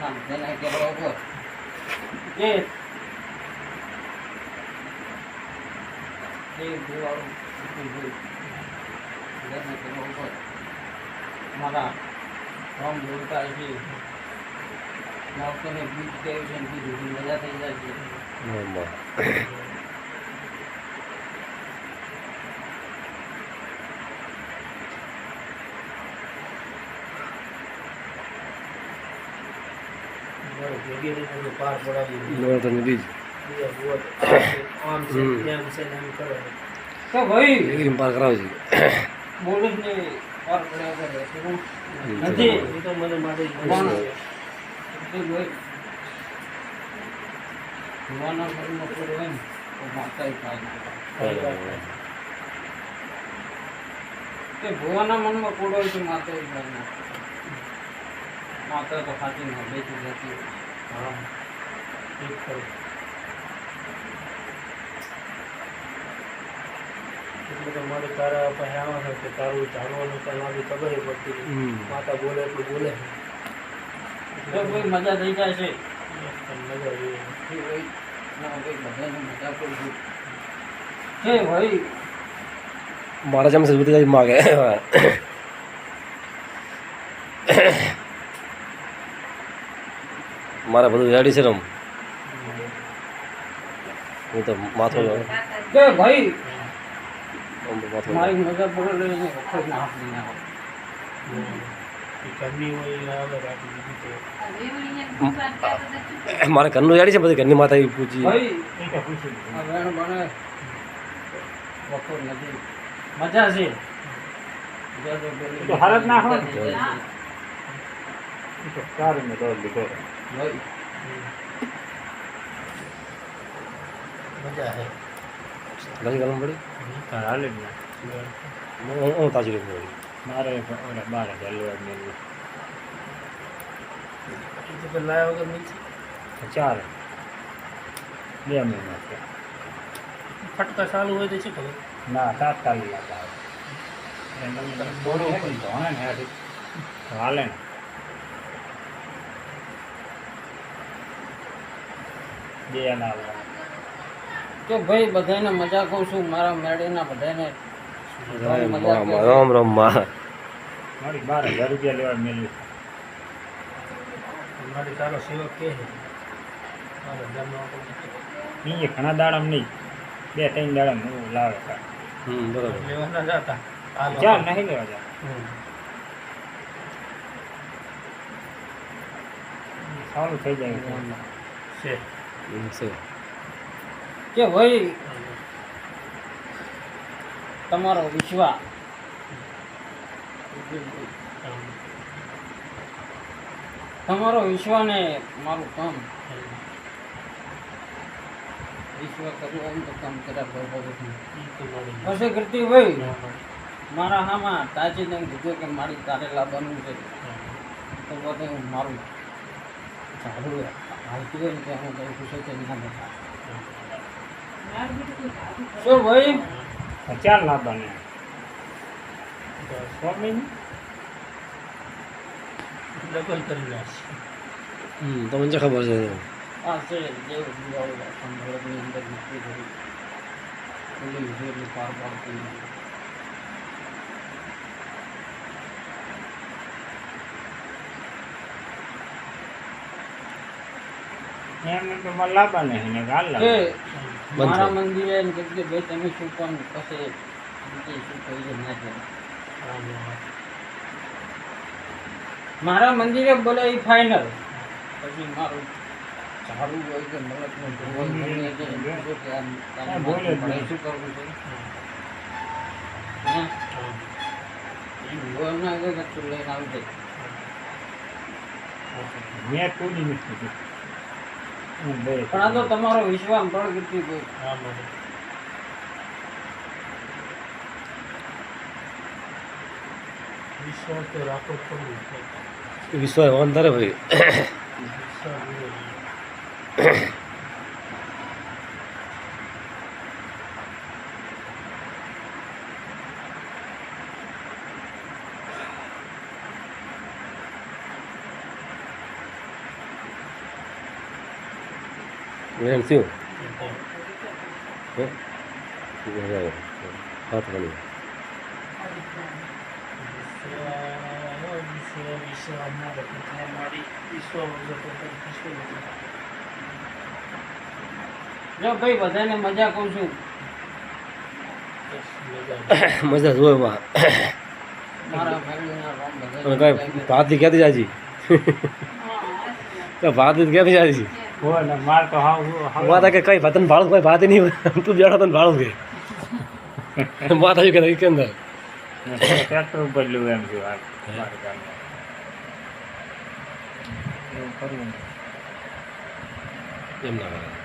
નામ તેના કહેવા ઉપર એ. એ ભૂવાળું ભૂ તેના કહેવા ઉપર મારા રામ બોલતા છે માવતરને બીજ દેવું છે બીજું મજા થઈ જાય છે બરાબર. બરાબર, વગેરે તમને પાર પડાવી આમ છે કરે તો ભાઈ પાર એ તો મને માટે યુવાના ઘરમાં કોઈ હોય ને માતા થાય કે ભુવાના મનમાં તો માતા થાય માતા તો ખાતી ના બેસી જતી હોય. હા. એટલે તમારે તારા પાસે આવવાનું કે તારું જાણવાનું કઈ મારી ખબર પડતી માતા બોલે એટલું બોલે. કોઈ મજા થઈ જાય છે. પણ મજા આવી કે ભાઈ ના ભાઈ બધાને મજા કરું છું હે ભાઈ મારા જેમ બધી જાય માગે મારે બધું રેડી છે રમ હું તો માથો કે ભાઈ મારી ઘરની જાડી છે બધી? ઘરની માતા એવી પૂછી પૂછી મજા છે. ના હોય. ભાઈ લીધો મજા હે ઘણી ગરમ પડી હાલે જ હું હું તાજી ગરમ પડી મારે ઓલા બાર હજાર લેવા મેળવી તો કે લાયા વગર નથી ચાર બે મહિના ફટકા ચાલુ હોય તો શું ખબર ના તાત્કાલિક લાગે હાલે ને કે ભાઈ બધાને મજા કહું છું. મારા મેળીના બધાને રામ રામમાં. મારી બાર હજાર રૂપિયા લેવા મેળવી. મારી તારો સેવક કે નહીં ઘણા દાડામ નહીં. બે ત્રણ દાડામ હું લાવે હમ બરાબર. લેવાના જતા ચાલ નહીં લેવા જા સારું થઈ જાય. છે. કે ભાઈ, તમારો વિશ્વાસ. તમારો વિશ્વાસ ને મારું કામ. વિશ્વાસ કરવું એમ તો કામ કર્યા, બરોબર. પછી કરતી ભાઈ મારા હામાં તાજી તમે કીધું કે મારી તારે લાવવાનું છે. તો બધે હું મારું સારું હાલતી હોય ને ત્યાં હું કઈ ખુશ થઈ ના? બેઠા શું ભાઈ ચાર લાવવાને સ્વામી ડબલ કરી હમ તમને જે ખબર છે. આ છે દેવ અંદર નક્કી કરી. પેલી વિજયની પાર પાડતી નથી. એમને તો મારે મંદિરે એમ કે ભાઈ તમે શું કામ પછી શું કહી ના મારા મંદિરે બોલે એ ફાઇનલ પછી મારું સારું હોય કે મલકનું ધોવાય ગમે નહીં. શું કરવું છે? લઈને આવી જાય મેં કોઈ નથી. કીધું હું બે પણ આ તો તમારો વિશ્વાસ પ્રગતિ કોઈ વિશ્વાસ તો રાખો પડવું વિશ્વાસ વાંધા રે ભાઈ. એમ થયું હાથ બની જો ભાઈ બધાને મજા કહું છું મજા જોવે બા ભાતી ક્યાંથી જાજી ભાતી ક્યાંથી જાજી માર તો હાવ માતા કે કઈ ભાતન ભાળું કોઈ ભાતી નહીં તું બેઠો તને ભાડું કે. માતા કે કે અંદર. ટ્રેક્ટર ઉપર એમ થયું. એવું કરવું એમ ના